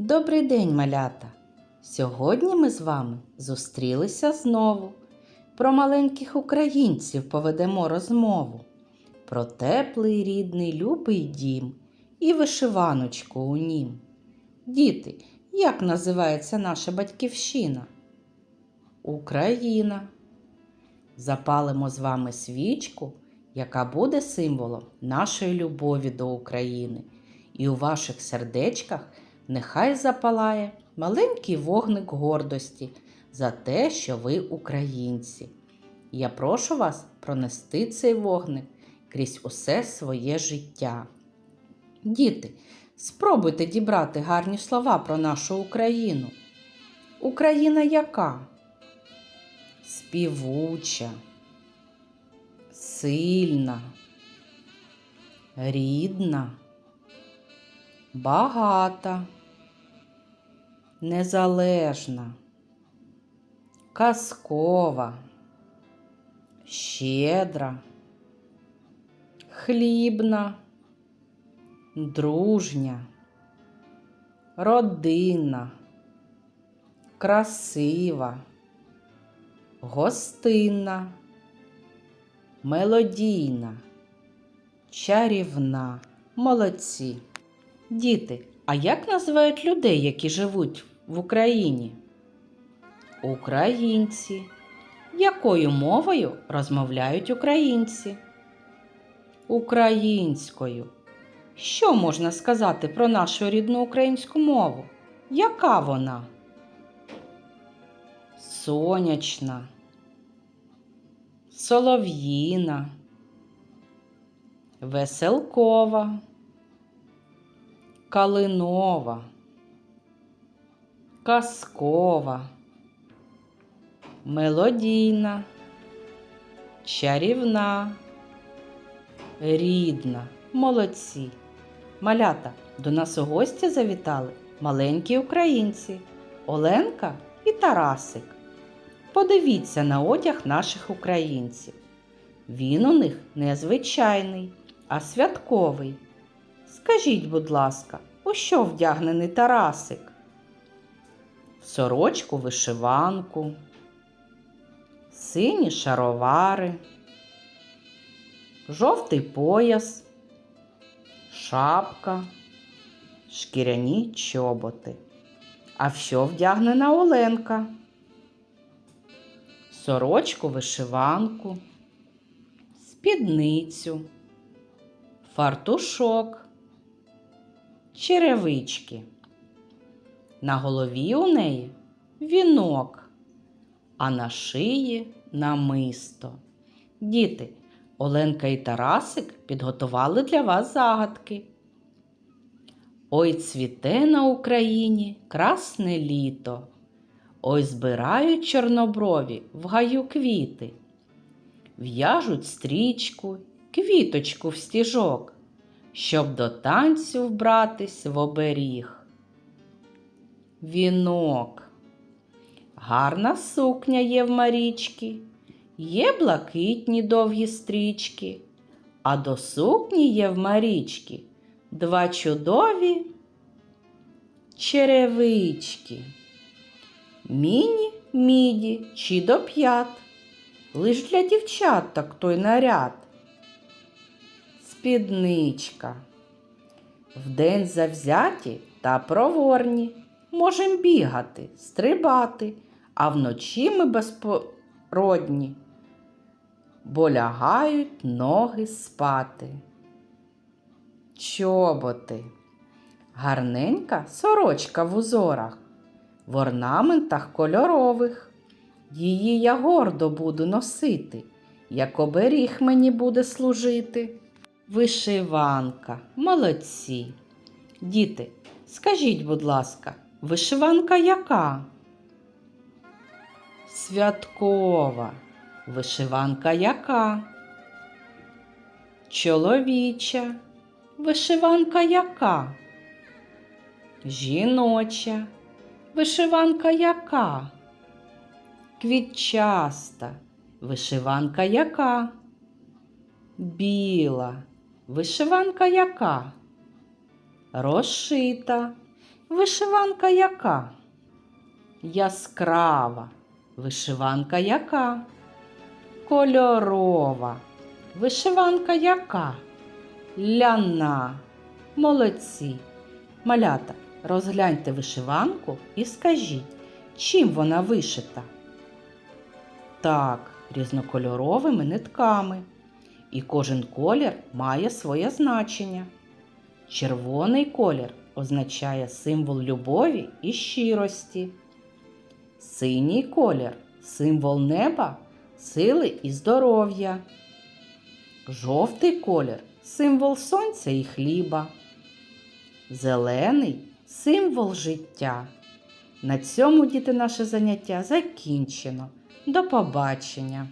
Добрий день, малята! Сьогодні ми з вами зустрілися знову. Про маленьких українців поведемо розмову, про теплий рідний любий дім і вишиваночку у нім. Діти, як називається наша батьківщина? Україна. Запалимо з вами свічку, яка буде символом нашої любові до України. І у ваших сердечках нехай запалає маленький вогник гордості за те, що ви українці. Я прошу вас пронести цей вогник крізь усе своє життя. Діти, спробуйте дібрати гарні слова про нашу Україну. Україна яка? Співуча, сильна, рідна, багата, незалежна, казкова, щедра, хлібна, дружня, родинна, красива, гостинна, мелодійна, чарівна, молодці. Діти, а як називають людей, які живуть в Україні? Українці. Якою мовою розмовляють українці? Українською. Що можна сказати про нашу рідну українську мову? Яка вона? Сонячна, солов'їна, веселкова, калинова, казкова, мелодійна, чарівна, рідна. Молодці. Малята, до нас у гості завітали маленькі українці Оленка і Тарасик. Подивіться на одяг наших українців. Він у них не звичайний, а святковий. Скажіть, будь ласка, у що вдягнений Тарасик? Сорочку вишиванку, сині шаровари, жовтий пояс, шапка, шкіряні чоботи. А в що вдягнена Оленка? Сорочку вишиванку, спідницю, фартушок, черевички. На голові у неї вінок, а на шиї намисто. Діти, Оленка і Тарасик підготували для вас загадки. Ой цвіте на Україні красне літо. Ой збирають чорноброві в гаю квіти, в'яжуть стрічку, квіточку в стіжок, щоб до танцю вбратись в оберіг. Вінок. Гарна сукня є в Марічки, є блакитні довгі стрічки, а до сукні є в Марічки два чудові черевички. Міні, міді чи до п'ят. Лиш для дівчаток той наряд. Спідничка. Вдень завзяті та проворні. Можем бігати, стрибати, а вночі ми безпородні, бо лягають ноги спати. Чоботи. Гарненька сорочка в узорах в орнаментах кольорових. Її я гордо буду носити, як оберіг мені буде служити. Вишиванка, молодці. Діти, скажіть, будь ласка, вишиванка яка? Святкова. Вишиванка яка? Чоловіча. Вишиванка яка? Жіноча. Вишиванка яка? Квітчаста. Вишиванка яка? Біла. Вишиванка яка? Розшита. Вишиванка яка? Яскрава. Вишиванка яка? Кольорова. Вишиванка яка? Ляна. Молодці. Малята, розгляньте вишиванку і скажіть, чим вона вишита? Так, різнокольоровими нитками. І кожен колір має своє значення. Червоний колір означає символ любові і щирості. Синій колір символ неба, сили і здоров'я. Жовтий колір символ сонця і хліба. Зелений символ життя. На цьому діти наше заняття закінчено. До побачення!